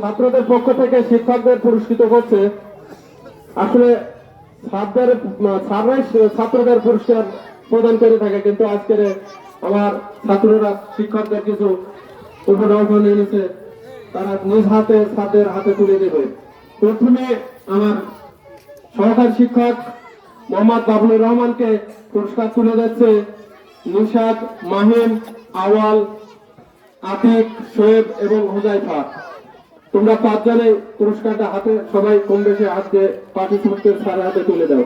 ছাত্রদের পক্ষ থেকে শিক্ষকদের পুরস্কৃত করছে। আসলে ছাত্রদের ছাত্রদের পুরস্কার প্রদান করে থাকে, কিন্তু আজকের আমার ছাত্ররা শিক্ষকদের কিছু উপঢৌক নিয়েছে তারা নিজ হাতে, ছাত্রের হাতে তুলে দেবে। প্রথমে আমার সহকারী শিক্ষক মোহাম্মদ বাবুল রহমানকে পুরস্কার তুলে যাচ্ছে নিশাদ মাহিম, আওয়াল, আতিক, শোয়েব এবং হুজাইফা। তোমরা পাঁচজনে পুরস্কারটা হাতে, সবাই কম বেশি হাতে পার্টিসিপেন্টের স্যারের হাতে তুলে দাও।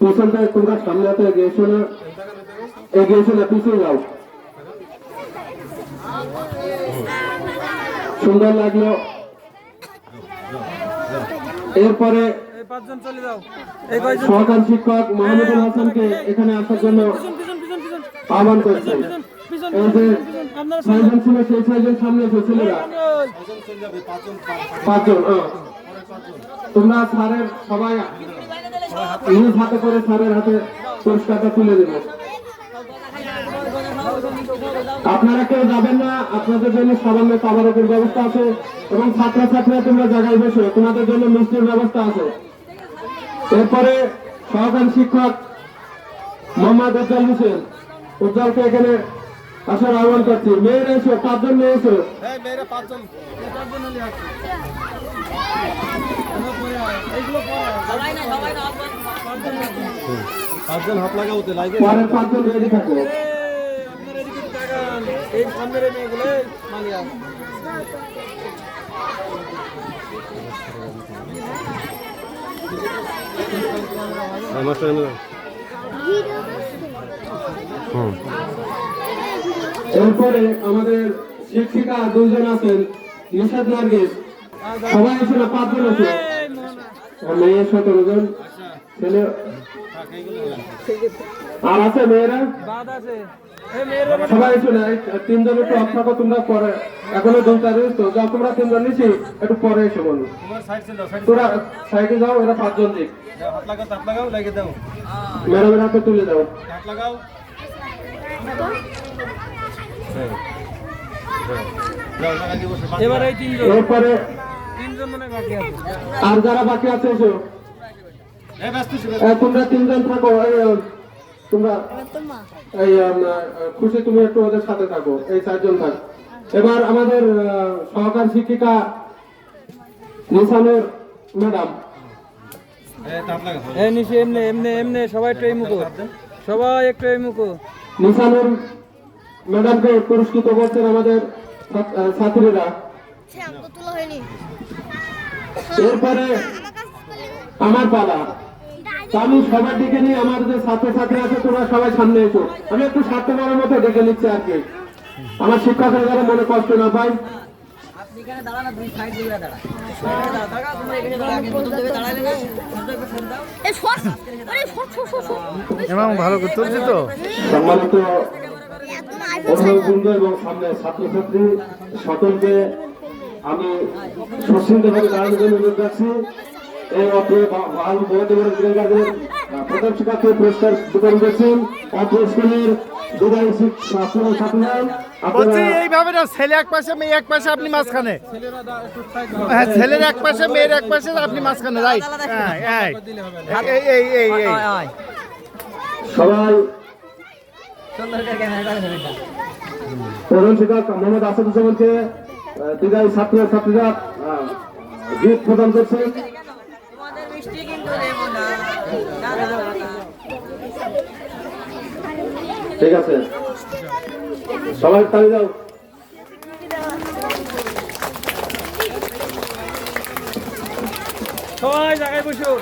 পিছনটা তোমরা সামনে হাতে এগিয়েছো না? এগিয়েছো না, পিছিয়ে যাও। সুন্দর লাগল। এরপরে সহকারী শিক্ষক মোহাম্মদুল হাসানকে এখানে আসার জন্য আহ্বান করছেন ছয়জন ছিল, সেই ছয়জন সামনে এসো ছেলেরা। পাঁচজন। তোমরা স্যারের সবাই হাতে করে স্যারের হাতে পুরস্কারটা তুলে দেবে। আপনারা কেউ যাবেন না, আপনাদের জন্য সামান্য তাবারকের ব্যবস্থা আছে এবং ছাত্রছাত্রীরা তোমরা জায়গায় বসে, তোমাদের জন্য মিষ্টির ব্যবস্থা আছে। এরপরে সহকারী শিক্ষক মোহাম্মদ উজ্জ্বল হোসেন, উজ্জ্বলকে এখানে আসার আহ্বান করছি মেয়ের এসো পাঁচজন মেয়ে এসো। পাঁচজন। হাত লাগাওতে লাগে পরের পাঁচজন রেডি থাকো। এই সামনের মেয়েগুলো হুম। এরপরে আমাদের শিক্ষিকা দুজন আছেন নিশাদ নার্গিস। সবাই এসে না? পাঁচজন আছে? মেয়ে সতেরো জন। ছেলে? আর আছে মেয়েরা? বাদ আছে সবাই না তিনজন একটু থাকো তোমরা পরে। এখনও রয়েছে তো। যাও তোমরা তিনজন নিচ্ছি একটু পরে এসে বলো। তোরা সাইডে যাও এরা পাঁচজন দিক। ম্যাডামের হাতে তুলে দাও। হাত লাগাও। এবার তিনজন। এরপরে তিনজন মনে বাকি আছে। আর যারা বাকি আছে এসো তোমরা তিনজন থাকো তোমরা এই খুশি তুমি একটু ওদের সাথে থাকো এই চারজন থাক। এবার আমাদের সহকার শিক্ষিকা নিশানের ম্যাডাম। এমনি এমনি এমনি সবাই একটু এই মুখো সবাই একটু এই মুখো। নিশানুর ম্যাডামকে পুরস্কৃত করছেন আমাদের ছাত্র- ছাত্রীরা। এরপরে আমার পালা। আমি সবার দিকে নিয়ে আমার যে ছাত্রছাত্রী আছে তোমরা সবাই সামনে এসো। আমি একটু স্বার্থপরের মতো ডেকে নিচ্ছি আর কি। আমার শিক্ষকের যারা মনে কষ্ট না পাই এই সর আরে সর সর সর সর এবং ভালো করতে হচ্ছে তো। সম্মানিত অভিভাবকবৃন্দ এবং সামনে ছাত্রছাত্রী সকলকে আমি সুশৃঙ্খলভাবে দাঁড়ানোর জন্য অনুরোধ রাখছি। এই অত্র বাল বৌদ্ধবর গ্রেগারদের প্রধান শিক্ষককে পুরস্কার বিতরণ করছেন অত্র স্কুলের দুবাই ছাত্র। ছাত্রীরা বলছি এইভাবে না ছেলে এক পাশে মেয়ে এক পাশে আপনি মাঝখানে। হ্যাঁ ছেলের এক পাশে মেয়ের এক পাশে আপনি মাঝখানে রাইট। হ্যাঁ এই এই এই এই সবাই প্রধান শিক্ষক মোহাম্মদ আসাদুজ্জামানকে দিদাই ছাত্র ছাত্রীরা গিফট প্রদান করছেন। ঠিক আছে। সবাই তাই যাও সবাই জায়গায় বসো।